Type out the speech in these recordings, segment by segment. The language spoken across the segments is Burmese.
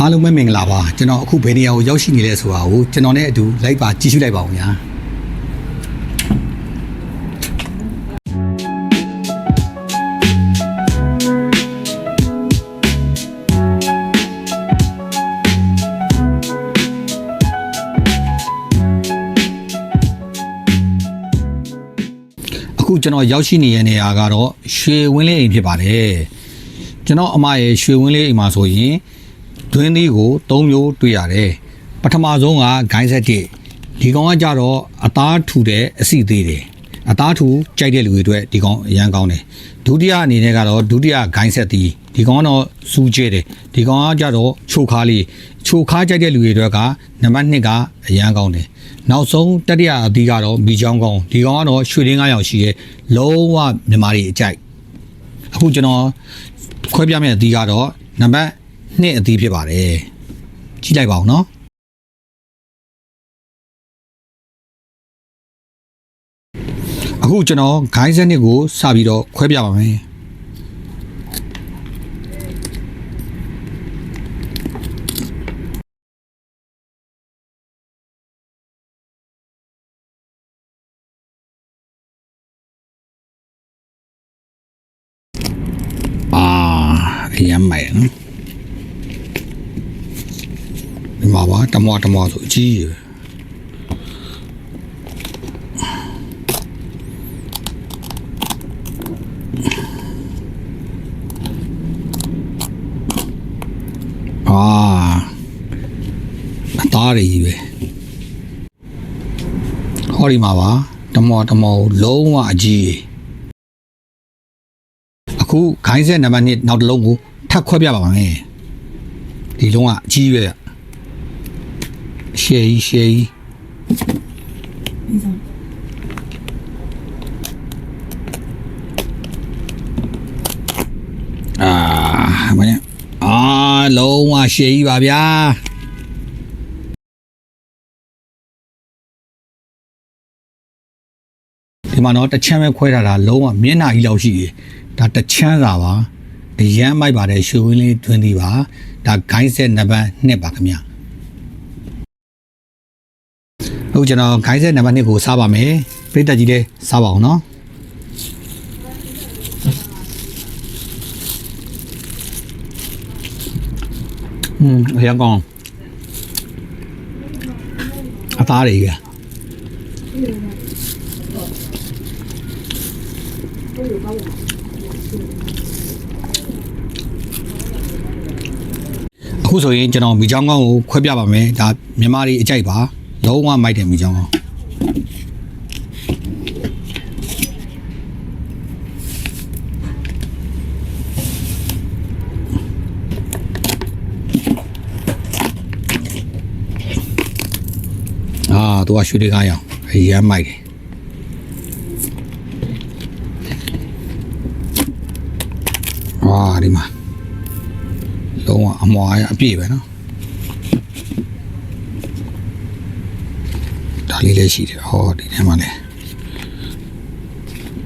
အားလုံးပဲမင်္ဂလာပါကျွန်တော်အခုဘယ်နေရာကိုရောက်ရှိနေလဲဆိုတာကိုကျွန်တော်နဲ့အတူလိုက်ပါကြည့်ရှုလိုက်ပါဦးညာအခုကျွန်တော်ရောက်ရှိနေတဲ့နေရာကတော့ရွှေဝင်းလေးအိမ်ဖြစ်ပါတယ်ကျွန်တော်အမရဲ့ရွှေဝင်းလေးအိမ်မှာဆိုရင် တွင်းသေးကို၃မျိုးတွေ့ရတယ်ပထမဆုံးကဂိုင်းဆက်တစ်ဒီကောင်ကကြတော့အသားထူတဲ့အစီသေးတယ်အသားထူကြိုက်တဲ့လူတွေအတွက်ဒီကောင်အရန်ကောင်းတယ်ဒုတိယအနေနဲ့ကတော့ဒုတိယဂိုင်းဆက်သည်ဒီကောင်ကတော့စူးကျဲတယ်ဒီကောင်ကကြတော့ချိုခါလေးချိုခါကြိုက်တဲ့လူတွေအတွက်ကနံပါတ်2ကအရန်ကောင်းတယ်နောက်ဆုံးတတိယအသီးကတော့မိချောင်းကောင်းဒီကောင်ကတော့ရွှေရင်း9ရောင်ရှိရဲ့လုံးဝမြန်မာတွေအကြိုက်အခုကျွန်တော်ခွဲပြမယ့်အသီးကတော့နံပါတ် 2အသီးဖြစ်ပါတယ်ကြည့်လိုက်ပါဦးနော်အခုကျွန်တော်ဂိုင်းစနစ်ကိုစပြီးတော့ခွဲပြပါမယ်အာအရင်မိုင်နော် ဒီမှာပါတမွားတမွားဆိုအကြီးကြီးပဲအာအသားတွေကြီးပဲဟောဒီမှာပါတမောတမောလုံးဝအကြီးကြီးအခုခိုင်းဆက်နံပါတ်1နောက်တစ်လုံးကိုထပ်ခွဲပြပါမယ်ဒီလုံးကအကြီးပဲ ရှယ်ကြီးရှယ်ကြီးအာမင်းအာလုံးဝရှည်ကြီးပါဗျာဒီမှာတော့တစ်ချမ်းပဲခွဲထားတာလုံးဝမျက်နှာကြီးလောက်ရှိတယ်ဒါတစ်ချမ်းစာပါအရန်မိုက်ပါတယ်ရွှေဝင်းလေးတွင်းသည်ပါဒါဂိုင်းဆက်နံပါတ်2ပါခင်ဗျ အခုကျွန်တော်ဂိုင်းဆက်နံပါတ်2ကိုစားပါမယ်ပြိတ္တကြီးလည်းစားပါအောင်နော်อืมအရင်ကောင်အသားတွေကအခုဆိုရင်ကျွန်တော်မိချောင်းကောင်းကိုခွဲပြပါမယ်ဒါမြန်မာတွေအကြိုက်ပါ လုံးဝမိုက်တယ်မိချောင်းကောင်းအာသူကရွှေတွေကားရောင်အရမ်းမိုက်တယ်ဝါဒီမှာလုံးဝအမွားရအပြည့်ပဲနော် ဒါလေးလည်းရှိတယ်ဟောဒီထဲမှာလည်း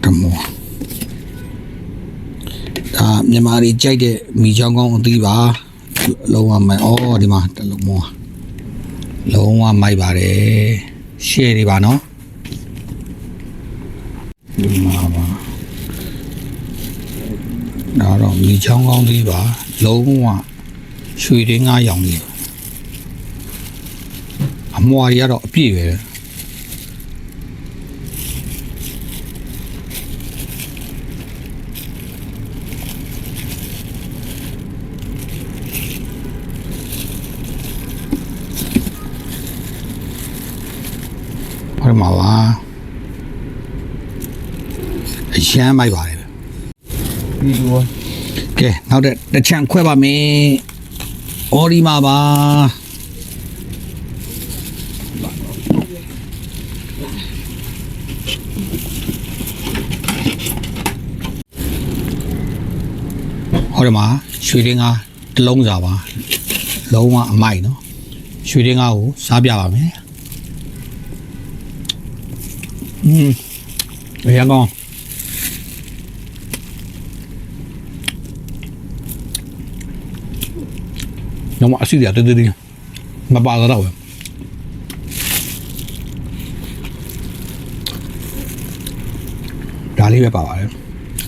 တမောဒါမြန်မာတွေကြိုက်တဲ့မိချောင်းကောင်းအသီးပါလုံးဝမိုက်အော်ဒီမှာတလုံးမောလုံးဝမိုက်ပါတယ်ရှယ်တွေပါနော်ဒီမှာပါဒါတော့မိချောင်းကောင်းလေးပါလုံးဝရွှေရင်းငါးရောင်လေးအမွာတွေကတော့အပြည့်ပဲဟောဒီမှာပါ အရမ်းမိုက်ပါတယ်ဒီလိုကဲနောက်တဲ့တစ်ချံခွဲပါမယ်အော်ဒီမှာပါဟောဒီမှာရွှေရင်းကားတစ်လုံးစာပါလုံးဝအမိုက်နော်ရွှေရင်းကားကိုစားပြပါမယ်อืมအရင်ကောင်း တော့အစီအရတေးတေးမပါတော့ဘူးဒါလေးပဲပါပါတယ်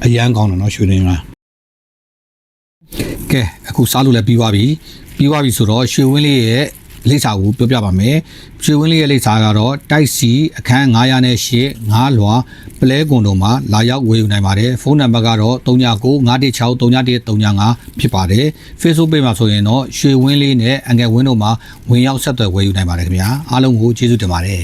အရန်ကောင်းတယ်နော်ရွှေရင်းလားကဲအခုစားလို့လည်းပြီးသွားပြီပြီးသွားပြီဆိုတော့ရွှေဝင်းလေးရဲ့ လိပ်စာကိုပြောပြပါမယ်ရွှေဝင်းလေးရဲ့လိပ်စာကတော့တိုက်စီအခန်း900နဲ့8 9လွာပလဲကွန်တို့မှာလာရောက်ဝယ်ယူနိုင်ပါတယ်ဖုန်းနံပါတ်ကတော့39 916 3135ဖြစ်ပါတယ် Facebook page မှာဆိုရင်တော့ရွှေဝင်းလေးနဲ့အငယ်ဝင်းတို့မှာဝင်ရောက်ဆက်သွယ်ဝယ်ယူနိုင်ပါတယ်ခင်ဗျာအားလုံးကိုကျေးဇူးတင်ပါတယ်